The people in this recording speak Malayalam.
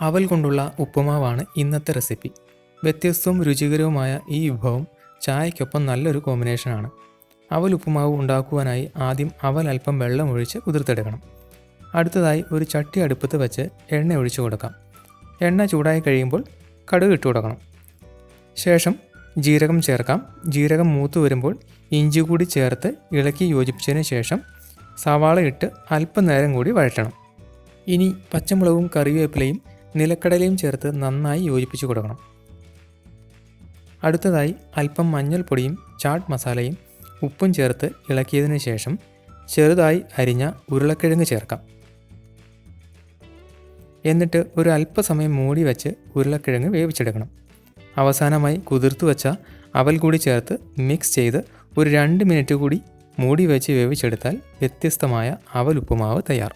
അവൽ കൊണ്ടുള്ള ഉപ്പുമാവാണ് ഇന്നത്തെ റെസിപ്പി വ്യത്യസ്തവും രുചികരവുമായ ഈ വിഭവം ചായക്കൊപ്പം നല്ലൊരു കോമ്പിനേഷനാണ് അവൽ ഉപ്പുമാവ് ഉണ്ടാക്കുവാനായി ആദ്യം അവൽ അല്പം വെള്ളം ഒഴിച്ച് കുതിർത്തെടുക്കണം. അടുത്തതായി ഒരു ചട്ടി അടുപ്പത്ത് വെച്ച് എണ്ണ ഒഴിച്ചു കൊടുക്കാം. എണ്ണ ചൂടായി കഴിയുമ്പോൾ കടുക് ഇട്ട് കൊടുക്കണം. ശേഷം ജീരകം ചേർക്കാം. ജീരകം മൂത്ത് വരുമ്പോൾ ഇഞ്ചി കൂടി ചേർത്ത് ഇളക്കി യോജിപ്പിച്ചതിന് ശേഷം സവാള ഇട്ട് അല്പനേരം കൂടി വഴറ്റണം. ഇനി പച്ചമുളകും കറിവേപ്പിലയും നിലക്കടലയും ചേർത്ത് നന്നായി യോജിപ്പിച്ചു കൊടുക്കണം. അടുത്തതായി അല്പം മഞ്ഞൾപ്പൊടിയും ചാട്ട് മസാലയും ഉപ്പും ചേർത്ത് ഇളക്കിയതിന് ശേഷം ചെറുതായി അരിഞ്ഞ ഉരുളക്കിഴങ്ങ് ചേർക്കാം. എന്നിട്ട് ഒരു അല്പസമയം മൂടി വെച്ച് ഉരുളക്കിഴങ്ങ് വേവിച്ചെടുക്കണം. അവസാനമായി കുതിർത്ത് വെച്ച അവൽ കൂടി ചേർത്ത് മിക്സ് ചെയ്ത് ഒരു രണ്ട് മിനിറ്റ് കൂടി മൂടി വെച്ച് വേവിച്ചെടുത്താൽ വ്യത്യസ്തമായ അവൽ ഉപ്പുമാവ് തയ്യാർ